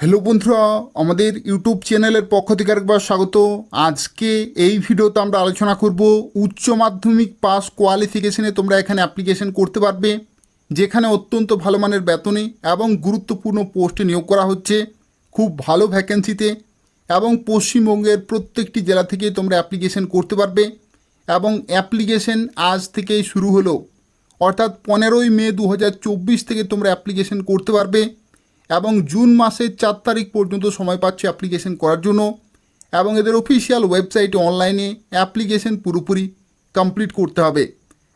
Hello বন্ধুরা, আমাদের YouTube চ্যানেলের পক্ষ থেকে একবার স্বাগত। আজকে এই ভিডিওতে আমরা আলোচনা করব উচ্চ মাধ্যমিক পাস কোয়ালিফিকেশনে তোমরা এখানে অ্যাপ্লিকেশন করতে পারবে, যেখানে অত্যন্ত ভালো মানের বেতনে এবং গুরুত্বপূর্ণ পোস্টে নিয়োগ করা হচ্ছে, খুব ভালো ভ্যাকেন্সিতে এবং পশ্চিমবঙ্গের প্রত্যেকটি জেলা থেকে তোমরা অ্যাপ্লিকেশন করতে পারবে এবং অ্যাপ্লিকেশন আজ থেকেই শুরু হলো। অর্থাৎ পনেরোই মে দু হাজার চব্বিশ থেকে তোমরা অ্যাপ্লিকেশন করতে পারবে। এবং জুন মাসের চার তারিখ পর্যন্ত সময় পাচ্ছে অ্যাপ্লিকেশন করার জন্য এবং এদের অফিসিয়াল ওয়েবসাইটে অনলাইনে অ্যাপ্লিকেশন পুরোপুরি কমপ্লিট করতে হবে।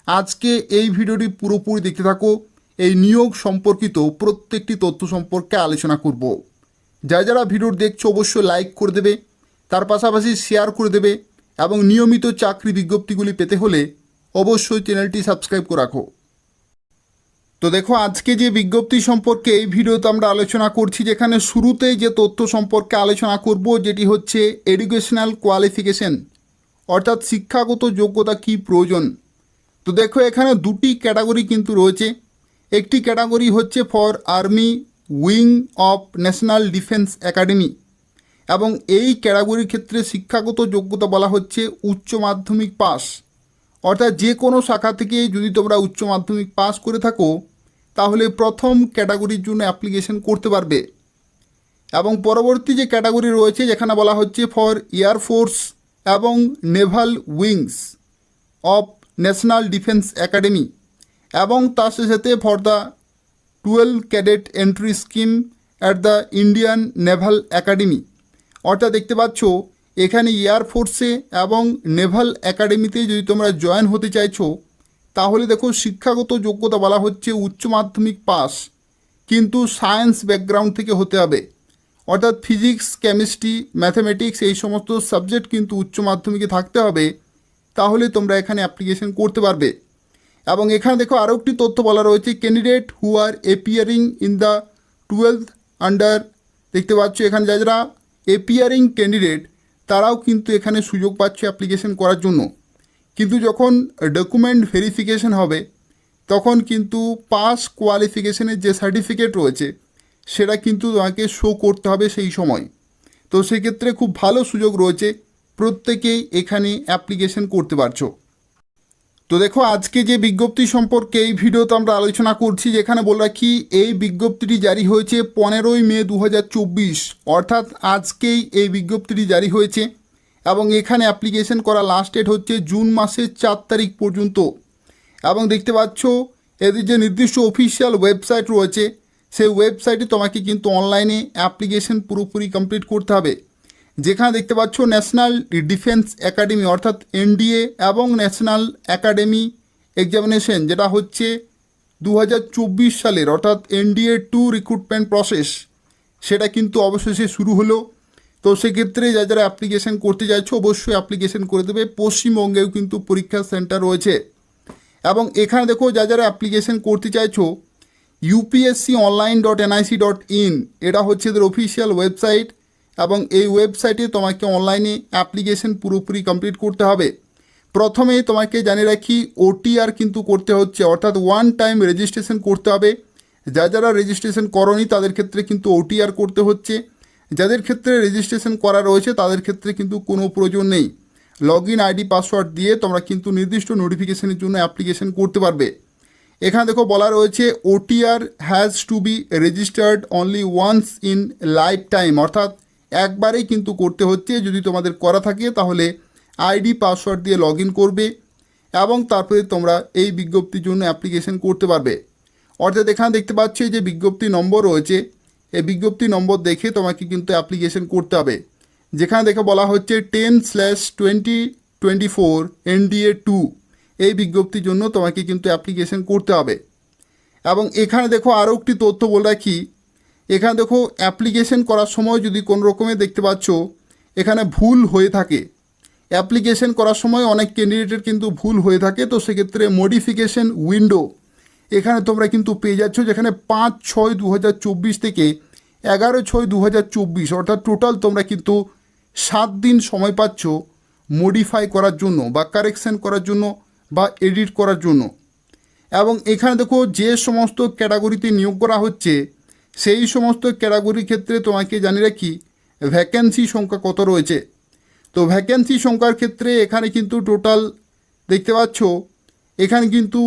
আজকে এই ভিডিওটি পুরোপুরি দেখতে থাকো। এই নিয়োগ সম্পর্কিত প্রত্যেকটি তথ্য সম্পর্কে আলোচনা করব। যারা যারা ভিডিও দেখছ অবশ্যই লাইক করে দেবে, তার পাশাপাশি শেয়ার করে দেবে এবং নিয়মিত চাকরি বিজ্ঞপ্তিগুলি পেতে হলে অবশ্যই চ্যানেলটি সাবস্ক্রাইব করে রাখো। তো দেখো, আজকে যে বিজ্ঞপ্তি সম্পর্কে এই ভিডিওতে আমরা আলোচনা করছি, যেখানে শুরুতেই যে তথ্য সম্পর্কে আলোচনা করব, যেটি হচ্ছে এডুকেশনাল কোয়ালিফিকেশন অর্থাৎ শিক্ষাগত যোগ্যতা কি প্রয়োজন। তো দেখো, এখানে দুটি ক্যাটাগরি কিন্তু রয়েছে। একটি ক্যাটাগরি হচ্ছে for army wing of national defence academy এবং এই ক্যাটাগরির ক্ষেত্রে শিক্ষাগত যোগ্যতা বলা হচ্ছে উচ্চ মাধ্যমিক পাস। অর্থাৎ যে কোনো শাখা থেকে যদি তোমরা উচ্চ মাধ্যমিক পাস করে থাকো তাহলে প্রথম ক্যাটাগরির জন্য অ্যাপ্লিকেশন করতে পারবে। এবং পরবর্তী যে ক্যাটাগরি রয়েছে, যেখানে বলা হচ্ছে ফর এয়ারফোর্স এবং naval wings of national defence academy এবং তার সাথে সাথে for the twelve cadet entry scheme at the Indian naval academy. অর্থাৎ দেখতে পাচ্ছ, এখানে এয়ারফোর্সে এবং নেভাল একাডেমিতে যদি তোমরা জয়েন হতে চাইছো তাহলে দেখো শিক্ষাগত যোগ্যতা বলা হচ্ছে উচ্চ মাধ্যমিক পাস। কিন্তু সায়েন্স ব্যাকগ্রাউন্ড থেকে হতে হবে। অর্থাৎ ফিজিক্স, কেমিস্ট্রি, ম্যাথামেটিক্স এই সমস্ত সাবজেক্ট কিন্তু উচ্চ মাধ্যমিকে থাকতে হবে। তাহলে তোমরা এখানে অ্যাপ্লিকেশন করতে পারবে। এবং এখানে দেখো, আরও একটি তথ্য বলা রয়েছে candidate who are appearing in the twelve under দেখতে পাচ্ছ এখানে যারা এপিয়ারিং ক্যান্ডিডেট তারাও কিন্তু এখানে সুযোগ পাচ্ছে অ্যাপ্লিকেশন করার জন্য। কিন্তু যখন ডকুমেন্ট ভেরিফিকেশন হবে, তখন কিন্তু পাস কোয়ালিফিকেশনের যে সার্টিফিকেট রয়েছে, সেটা কিন্তু তোমাকে শো করতে হবে সেই সময়। তো সেক্ষেত্রে খুব ভালো সুযোগ রয়েছে, প্রত্যেকেই এখানে অ্যাপ্লিকেশন করতে পারছ। তো দেখো, আজকে যে বিজ্ঞপ্তি সম্পর্কে এই ভিডিওতে আমরা আলোচনা করছি, যেখানে বলে রাখি, এই বিজ্ঞপ্তিটি জারি হয়েছে পনেরোই মে দু হাজার চব্বিশ। অর্থাৎ আজকেই এই বিজ্ঞপ্তিটি জারি হয়েছে। এবং এখানে অ্যাপ্লিকেশন করা লাস্ট ডেট হচ্ছে জুন মাসের চার তারিখ পর্যন্ত। এবং দেখতে পাচ্ছ, এদের যে নির্দিষ্ট অফিসিয়াল ওয়েবসাইট রয়েছে, সেই ওয়েবসাইটে তোমাকে কিন্তু অনলাইনে অ্যাপ্লিকেশন পুরোপুরি কমপ্লিট করতে হবে। যেখানে দেখতে পাচ্ছ ন্যাশনাল ডিফেন্স একাডেমি অর্থাৎ এনডিএ এবং ন্যাশনাল একাডেমি এক্সামিনেশন যেটা হচ্ছে দু হাজার চব্বিশ সালের, অর্থাৎ এনডিএ টু রিক্রুটমেন্ট প্রসেস সেটা কিন্তু অবশেষে শুরু হলো। তো সেক্ষেত্রে যা যারা অ্যাপ্লিকেশন করতে চাইছো, অবশ্যই অ্যাপ্লিকেশন করে দেবে। পশ্চিমবঙ্গেও কিন্তু পরীক্ষা সেন্টার রয়েছে। এবং এখানে দেখো, যা যারা অ্যাপ্লিকেশন করতে চাইছো UPSC online dot NIC dot in এটা হচ্ছে এদের অফিসিয়াল ওয়েবসাইট এবং এই ওয়েবসাইটে তোমাকে অনলাইনে অ্যাপ্লিকেশন পুরোপুরি কমপ্লিট করতে হবে। প্রথমে তোমাকে জানিয়ে রাখি ওটিআর কিন্তু করতে হচ্ছে, অর্থাৎ ওয়ান টাইম রেজিস্ট্রেশন করতে হবে। যা যারা রেজিস্ট্রেশন করনি, তাদের ক্ষেত্রে কিন্তু ওটিআর করতে হচ্ছে। যাদের ক্ষেত্রে রেজিস্ট্রেশন করা রয়েছে, তাদের ক্ষেত্রে কিন্তু কোনো প্রয়োজন নেই। লগ ইন আইডি পাসওয়ার্ড দিয়ে তোমরা কিন্তু নির্দিষ্ট নোটিফিকেশনের জন্য অ্যাপ্লিকেশন করতে পারবে। এখানে দেখো বলা রয়েছে OTR has to be registered only once in life time অর্থাৎ একবারেই কিন্তু করতে হচ্ছে, যদি তোমাদের করা থাকে তাহলে আইডি পাসওয়ার্ড দিয়ে লগ করবে এবং তারপরে তোমরা এই বিজ্ঞপ্তির জন্য অ্যাপ্লিকেশন করতে পারবে। অর্থাৎ এখানে দেখতে পাচ্ছ যে বিজ্ঞপ্তি নম্বর রয়েছে এই বিজ্ঞপ্তি নম্বর দেখে তোমাকে কিন্তু অ্যাপ্লিকেশন করতে হবে। যেখানে দেখে বলা হচ্ছে ten slash twenty twenty four NDA two এই বিজ্ঞপ্তির জন্য তোমাকে কিন্তু অ্যাপ্লিকেশন করতে হবে। এবং এখানে দেখো আরও একটি তথ্য বলে রাখি। এখানে দেখো অ্যাপ্লিকেশন করার সময় যদি কোনো রকমের দেখতে পাচ্ছ, এখানে ভুল হয়ে থাকে। অ্যাপ্লিকেশন করার সময় অনেক ক্যান্ডিডেটের কিন্তু ভুল হয়ে থাকে, তো সেক্ষেত্রে মডিফিকেশন উইন্ডো এখানে তোমরা কিন্তু পেয়ে যাচ্ছ যেখানে পাঁচ ছয় দু থেকে এগারো ছয় দু হাজার চব্বিশ, অর্থাৎ টোটাল তোমরা কিন্তু সাত দিন সময় পাচ্ছ মডিফাই করার জন্য বা কারেকশান করার জন্য বা এডিট করার জন্য। এবং এখানে দেখো যে সমস্ত ক্যাটাগরিতে নিয়োগ করা হচ্ছে, সেই সমস্ত ক্যাটাগরির ক্ষেত্রে তোমাকে জানি রাখি ভ্যাকেন্সি সংখ্যা কত রয়েছে। তো ভ্যাকেন্সি সংখ্যার ক্ষেত্রে এখানে কিন্তু টোটাল দেখতে পাচ্ছ, এখানে কিন্তু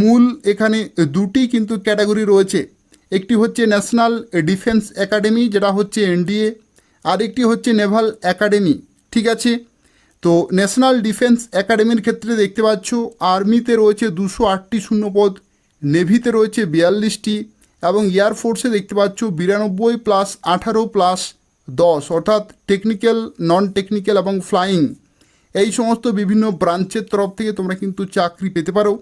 মূল এখানে দুটি কিন্তু ক্যাটাগরি রয়েছে। একটি হচ্ছে ন্যাশনাল ডিফেন্স একাডেমি, যেটা হচ্ছে এনডিএ, আর একটি হচ্ছে নেভাল একাডেমি, ঠিক আছে? তো ন্যাশনাল ডিফেন্স একাডেমির ক্ষেত্রে দেখতে পাচ্ছ, আর্মিতে রয়েছে দুশো আটটি শূন্যপদ, নেভিতে রয়েছে বিয়াল্লিশটি, এবং এয়ারফোর্সে দেখতে পাচ্ছ বিরানব্বই প্লাস আঠারো প্লাস দশ, অর্থাৎ টেকনিক্যাল নন টেকনিক্যাল এবং ফ্লাইং। এই সমস্ত বিভিন্ন ব্রাঞ্চের তরফ থেকে তোমরা কিন্তু চাকরি পেতে পারো।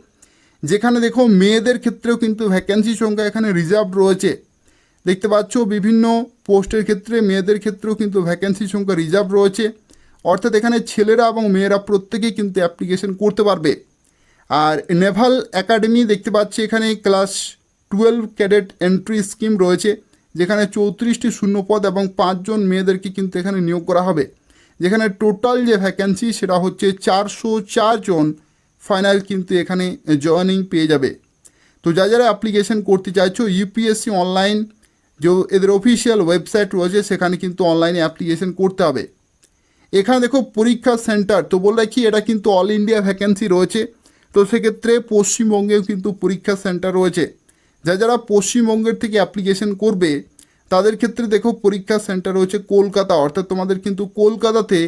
যেখানে দেখো মেয়েদের ক্ষেত্রেও কিন্তু ভ্যাকেন্সি সংখ্যা এখানে রিজার্ভ রয়েছে। দেখতে পাচ্ছ বিভিন্ন পোস্টের ক্ষেত্রে মেয়েদের ক্ষেত্রেও কিন্তু ভ্যাকেন্সি সংখ্যা রিজার্ভ রয়েছে। অর্থাৎ এখানে ছেলেরা এবং মেয়েরা প্রত্যেকেই কিন্তু অ্যাপ্লিকেশন করতে পারবে। আর নেভাল একাডেমি দেখতে পাচ্ছি এখানে class twelve cadet entry scheme রয়েছে, যেখানে চৌত্রিশটি শূন্যপদ এবং পাঁচজন মেয়েদেরকে কিন্তু এখানে নিয়োগ করা হবে। যেখানে টোটাল যে ভ্যাকেন্সি সেটা হচ্ছে চারশো চারজন। ফাইনাল কিন্তু এখানে জয়েনিং পেয়ে যাবে। তো যা যারা অ্যাপ্লিকেশন করতে চাইছো ইউপিএসসি অনলাইন যে এদের অফিসিয়াল ওয়েবসাইট রয়েছে, সেখানে কিন্তু অনলাইনে অ্যাপ্লিকেশন করতে হবে। এখানে দেখো, পরীক্ষা সেন্টার তো বললে কি, এটা কিন্তু অল ইন্ডিয়া ভ্যাকেন্সি রয়েছে। তো সেক্ষেত্রে পশ্চিমবঙ্গেও কিন্তু পরীক্ষা সেন্টার রয়েছে। যা যারা পশ্চিমবঙ্গের থেকে অ্যাপ্লিকেশন করবে, তাদের ক্ষেত্রে দেখো, পরীক্ষা সেন্টার রয়েছে কলকাতা। অর্থাৎ তোমাদের কিন্তু কলকাতাতে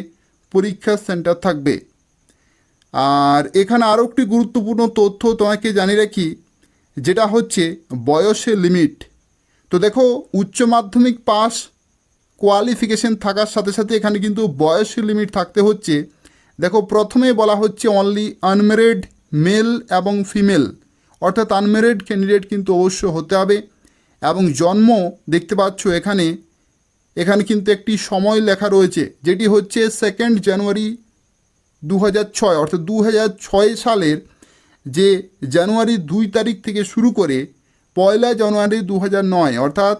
পরীক্ষা সেন্টার থাকবে। আর এখানে আরও একটি গুরুত্বপূর্ণ তথ্য তোমাকে জানিয়ে রাখি, যেটা হচ্ছে বয়সের লিমিট তো দেখো, উচ্চ মাধ্যমিক পাস কোয়ালিফিকেশন থাকার সাথে সাথে এখানে কিন্তু বয়সের লিমিট থাকতে হচ্ছে। দেখো, প্রথমে বলা হচ্ছে অনলি আনমেরিড মেল এবং ফিমেল অর্থাৎ আনমেরিড ক্যান্ডিডেট কিন্তু অবশ্য হতে হবে। এবং জন্ম দেখতে পাচ্ছ এখানে এখানে কিন্তু একটি সময় লেখা রয়েছে, যেটি হচ্ছে সেকেন্ড জানুয়ারি দু ছয়, অর্থাৎ দু ছয় সালের যে জানুয়ারি দুই তারিখ থেকে শুরু করে পয়লা জানুয়ারি দু নয়, অর্থাৎ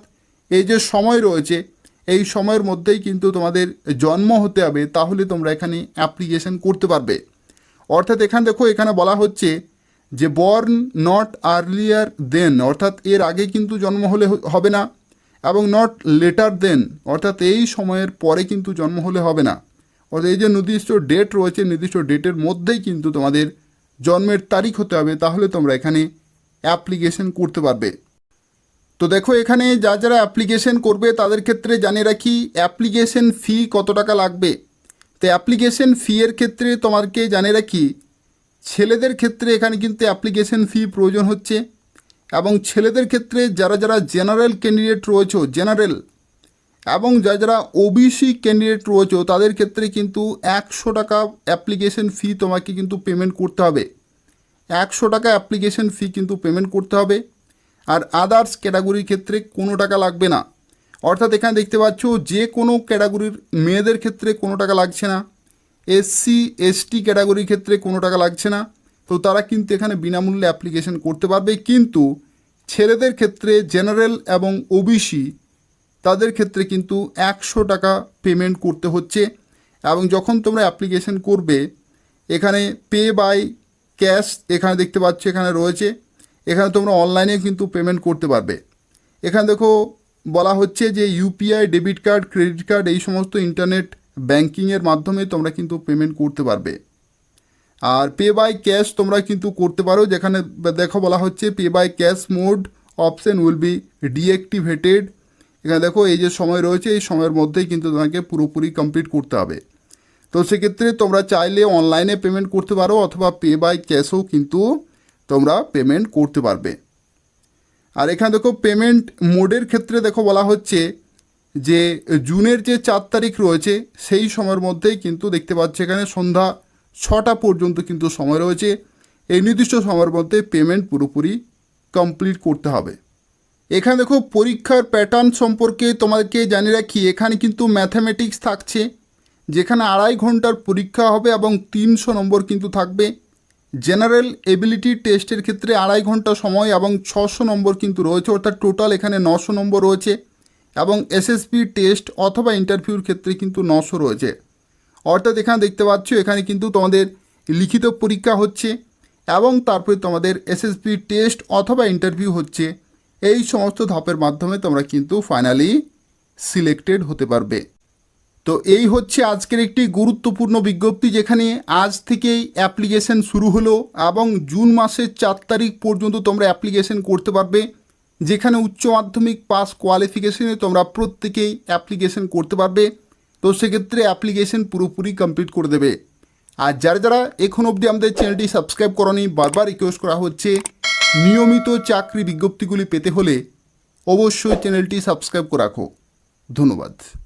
এই যে সময় রয়েছে, এই সময়ের মধ্যেই কিন্তু তোমাদের জন্ম হতে হবে, তাহলে তোমরা এখানে অ্যাপ্লিকেশন করতে পারবে। অর্থাৎ এখানে দেখো, এখানে বলা হচ্ছে যে বর্ন নট আর্লিয়ার দেন অর্থাৎ এর আগে কিন্তু জন্ম হলে হবে না, এবং নট লেটার দেন অর্থাৎ এই সময়ের পরে কিন্তু জন্ম হলে হবে না। অর্থাৎ এই যে নির্দিষ্ট ডেট রয়েছে, নির্দিষ্ট ডেটের মধ্যেই কিন্তু তোমাদের জন্মের তারিখ হতে হবে, তাহলে তোমরা এখানে অ্যাপ্লিকেশন করতে পারবে। তো দেখো, এখানে যা যারা অ্যাপ্লিকেশন করবে, তাদের ক্ষেত্রে জানিয়ে রাখি অ্যাপ্লিকেশন ফি কত টাকা লাগবে? তো অ্যাপ্লিকেশন ফি এর ক্ষেত্রে তোমাকে জানিয়ে রাখি, ছেলেদের ক্ষেত্রে এখানে কিন্তু অ্যাপ্লিকেশন ফি প্রয়োজন হচ্ছে এবং ছেলেদের ক্ষেত্রে যারা যারা জেনারেল ক্যান্ডিডেট রয়েছে জেনারেল এবং যা যারা ওবিসি ক্যান্ডিডেট রয়েছে, তাদের ক্ষেত্রে কিন্তু একশো টাকা অ্যাপ্লিকেশন ফি তোমাকে কিন্তু পেমেন্ট করতে হবে। একশো টাকা অ্যাপ্লিকেশন ফি কিন্তু পেমেন্ট করতে হবে। আর আদার্স ক্যাটাগরির ক্ষেত্রে কোনো টাকা লাগবে না। অর্থাৎ এখানে দেখতে পাচ্ছ, যে কোনো ক্যাটাগরির মেয়েদের ক্ষেত্রে কোনো টাকা লাগছে না। এসসি এসটি ক্যাটাগরির ক্ষেত্রে কোনো টাকা লাগছে না। তো তারা কিন্তু এখানে বিনামূল্যে অ্যাপ্লিকেশন করতে পারবে। কিন্তু ছেলেদের ক্ষেত্রে জেনারেল এবং ওবিসি তাদের ক্ষেত্রে কিন্তু একশো টাকা পেমেন্ট করতে হচ্ছে এবং যখন তোমরা অ্যাপ্লিকেশন করবে, এখানে পে বাই ক্যাশ এখানে দেখতে পাচ্ছ এখানে রয়েছে। এখানে তোমরা অনলাইনে কিন্তু পেমেন্ট করতে পারবে। এখানে দেখো বলা হচ্ছে যে UPI debit card credit card এই সমস্ত ইন্টারনেট ব্যাংকিংয়ের মাধ্যমে তোমরা কিন্তু পেমেন্ট করতে পারবে। আর পে বাই ক্যাশ তোমরা কিন্তু করতে পারো, যেখানে দেখো বলা হচ্ছে pay by cash mode option will be deactivated এখানে দেখো, এই যে সময় রয়েছে, এই সময়ের মধ্যেই কিন্তু তোমাকে পুরোপুরি কমপ্লিট করতে হবে। তো সেক্ষেত্রে তোমরা চাইলে অনলাইনে পেমেন্ট করতে পারো, অথবা পে বাই ক্যাশও কিন্তু তোমরা পেমেন্ট করতে পারবে। আর এখানে দেখো পেমেন্ট মোডের ক্ষেত্রে দেখো বলা হচ্ছে যে, জুনের যে চার তারিখ রয়েছে, সেই সময়ের মধ্যেই কিন্তু দেখতে পাচ্ছি এখানে সন্ধ্যা ছটা পর্যন্ত কিন্তু সময় রয়েছে। এই নির্দিষ্ট সময়ের মধ্যে পেমেন্ট পুরোপুরি কমপ্লিট করতে হবে। এখানে দেখো পরীক্ষার প্যাটার্ন সম্পর্কে তোমাদেরকে জানিয়ে রাখি, এখানে কিন্তু ম্যাথামেটিক্স থাকছে, যেখানে আড়াই ঘণ্টার পরীক্ষা হবে এবং তিনশো নম্বর কিন্তু থাকবে। জেনারেল এবিলিটি টেস্টের ক্ষেত্রে আড়াই ঘণ্টা সময় এবং ছশো নম্বর কিন্তু রয়েছে, অর্থাৎ টোটাল এখানে নশো নম্বর রয়েছে এবং এসএসপি টেস্ট অথবা ইন্টারভিউর ক্ষেত্রে কিন্তু নশো রয়েছে। অর্থাৎ এখানে দেখতে পাচ্ছ, এখানে কিন্তু তোমাদের লিখিত পরীক্ষা হচ্ছে এবং তারপরে তোমাদের এসএসপি টেস্ট অথবা ইন্টারভিউ হচ্ছে। এই সমস্ত ধাপের মাধ্যমে তোমরা কিন্তু ফাইনালি সিলেক্টেড হতে পারবে। তো এই হচ্ছে আজকের একটি গুরুত্বপূর্ণ বিজ্ঞপ্তি যেখানে আজ থেকেই অ্যাপ্লিকেশন শুরু হলো এবং জুন মাসের চার তারিখ পর্যন্ত তোমরা অ্যাপ্লিকেশন করতে পারবে, যেখানে উচ্চ মাধ্যমিক পাস কোয়ালিফিকেশনে তোমরা প্রত্যেকেই অ্যাপ্লিকেশন করতে পারবে। তো সেক্ষেত্রে অ্যাপ্লিকেশন পুরোপুরি কমপ্লিট করে দেবে। আর যারা যারা এখন অবধি আমাদের চ্যানেলটি সাবস্ক্রাইব করনি, বারবার রিকোয়েস্ট করা হচ্ছে নিয়মিত চাকরি বিজ্ঞপ্তিগুলি পেতে হলে অবশ্যই চ্যানেলটি সাবস্ক্রাইব করে রাখো। ধন্যবাদ।